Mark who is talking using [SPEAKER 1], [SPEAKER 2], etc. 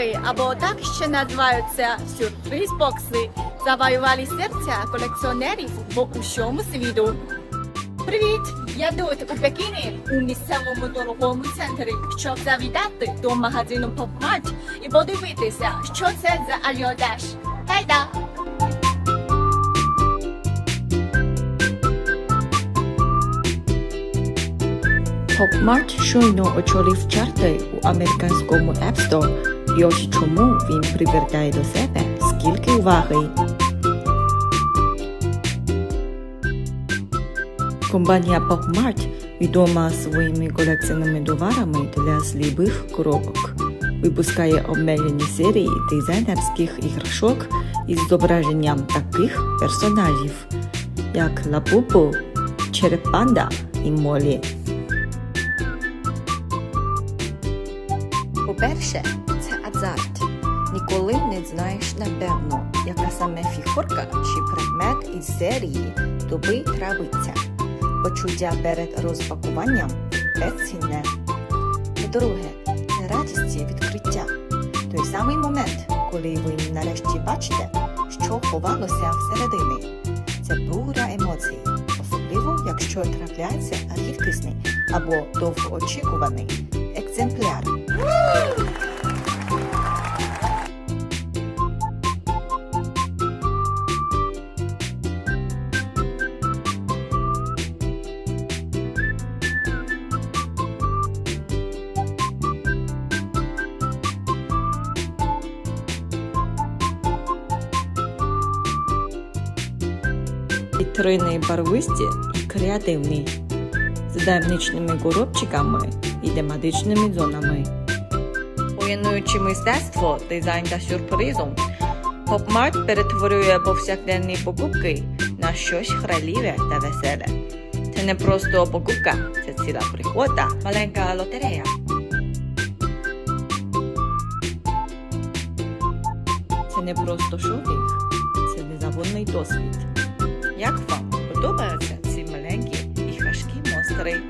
[SPEAKER 1] покупки, або так ще називаються сюрприз-бокси, завоювали серця колекціонерів по усьому світу. Привіт! Я тут у Пекіні у місцевому торговому центрі, щоб завітати до магазину PopMart і подивитися, що це за ажіотаж. Гайда!
[SPEAKER 2] Попмарт щойно очолив чарти у американському App Store. І ось чому він привертає до себе скільки уваги. Компанія PopMart відома своїми колекційними товарами для сліпих коробок. Випускає обмежені серії дизайнерських іграшок із зображенням таких персонажів, як Лапупу, Черепанда і Молі.
[SPEAKER 3] По-перше, азарт. Ніколи не знаєш напевно, яка саме фігурка чи предмет із серії тобі трапиться. Почуття перед розпакуванням безцінне. По-друге, радість відкриття. Той самий момент, коли ви нарешті бачите, що ховалося всередині. Це буря емоцій, особливо якщо трапляється рідкісний або довгоочікуваний екземпляр.
[SPEAKER 2] Вітрини барвисті і креативні, з дивничними коробчиками і тематичними зонами. Поєднуючи мистецтво, дизайн та сюрпризом, Попмарт перетворює повсякденні покупки на щось грайливе та веселе. Це не просто покупка, це ціла пригода, маленька лотерея. Це не просто шопінг, це незабутний досвід. Як вам подобаються ці маленькі і важкі монстри?